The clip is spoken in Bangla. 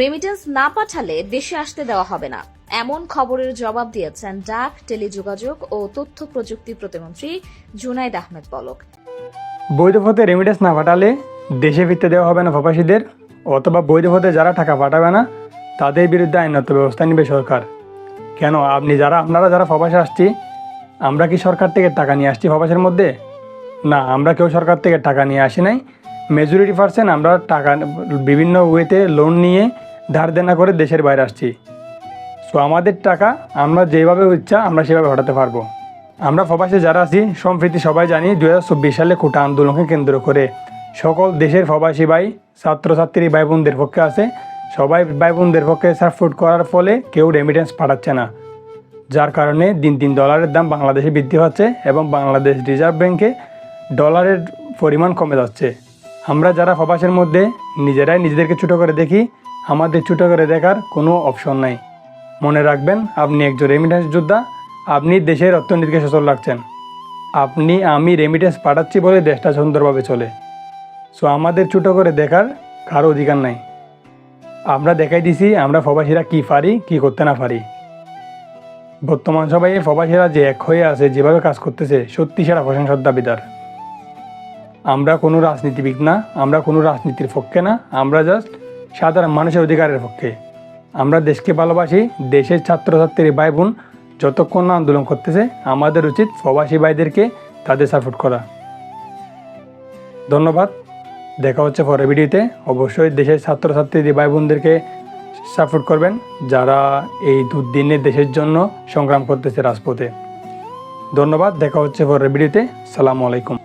রেমিটেন্স না পাঠালে দেশে আসতে দেওয়া হবে না। এমন খবরের জবাব দিয়েছেন ডাক, টেলিযোগাযোগ ও তথ্য প্রযুক্তি প্রতিমন্ত্রী জুনাইদ আহমেদ পলক বৈধ পথে রেমিডেন্স না পাঠালে দেশে ফিরতে দেওয়া হবে না প্রবাসীদের, অথবা বৈধ পথে যারা টাকা পাঠাবে না, তাদের বিরুদ্ধে আইনত ব্যবস্থা নেবে সরকার। কেন, আপনি যারা, আপনারা যারা প্রবাসে আসছি, আমরা কি সরকার থেকে টাকা নিয়ে আসছি প্রবাসের মধ্যে? না, আমরা কেউ সরকার থেকে টাকা নিয়ে আসি নাই। মেজরিটি পার্সেন্ট আমরা টাকা, বিভিন্ন ওয়েতে লোন নিয়ে ধার দেনা করে দেশের বাইরে আসছি। সো আমাদের টাকা আমরা যেভাবে ইচ্ছা আমরা সেভাবে পাঠাতে পারব। আমরা প্রবাসে যারা আছি, সম্প্রীতি সবাই জানি দু হাজার চব্বিশ সালে কোটা আন্দোলনকে কেন্দ্র করে সকল দেশের প্রবাসী ভাই, ছাত্রছাত্রী ভাই বোনদের পক্ষে আছে। সবাই ভাই বোনদের পক্ষে সাপোর্ট করার ফলে কেউ রেমিটেন্স পাঠাচ্ছে না। যার কারণে দিন দিন ডলারের দাম বাংলাদেশে বৃদ্ধি হচ্ছে এবং বাংলাদেশ রিজার্ভ ব্যাংকে ডলারের পরিমাণ কমে যাচ্ছে। আমরা যারা প্রবাসের মধ্যে, নিজেরাই নিজেদেরকে ছোটো করে দেখি আমাদের ছোটো করে দেখার কোনো অপশন নাই। মনে রাখবেন, আপনি একজন রেমিটেন্স যোদ্ধা, আপনি দেশের অর্থনীতিকে সচল রাখছেন। আপনি, আমি রেমিটেন্স পাঠাচ্ছি বলে দেশটা সুন্দরভাবে চলে। সো আমাদের ছোটো করে দেখার কারও অধিকার নাই। আমরা দেখাই দিছি, আমরা প্রবাসীরা কি পারি, কি করতে না পারি। বর্তমান সবাই প্রবাসীরা যে এক হয়ে আছে, যেভাবে কাজ করতেছে, সত্যি সেরা প্রশংসার দাবিদার। আমরা কোনো রাজনীতিবিদ না, আমরা কোনো রাজনীতির পক্ষে না, আমরা জাস্ট সাধারণ মানুষের অধিকারের পক্ষে। আমরা দেশকে ভালোবাসি, দেশের ছাত্রছাত্রী ভাই বোন যতক্ষণ না আন্দোলন করতেছে, আমাদের উচিত প্রবাসী ভাইদেরকে তাদের সাপোর্ট করা। ধন্যবাদ। দেখা হচ্ছে পরের ভিডিওতে। অবশ্যই দেশের ছাত্রছাত্রী ভাই বোনদেরকে সাপোর্ট করবেন, যারা এই দুদিনে দেশের জন্য সংগ্রাম করতেছে রাজপথে। ধন্যবাদ। দেখা হচ্ছে পরের ভিডিওতে। সালামু আলাইকুম।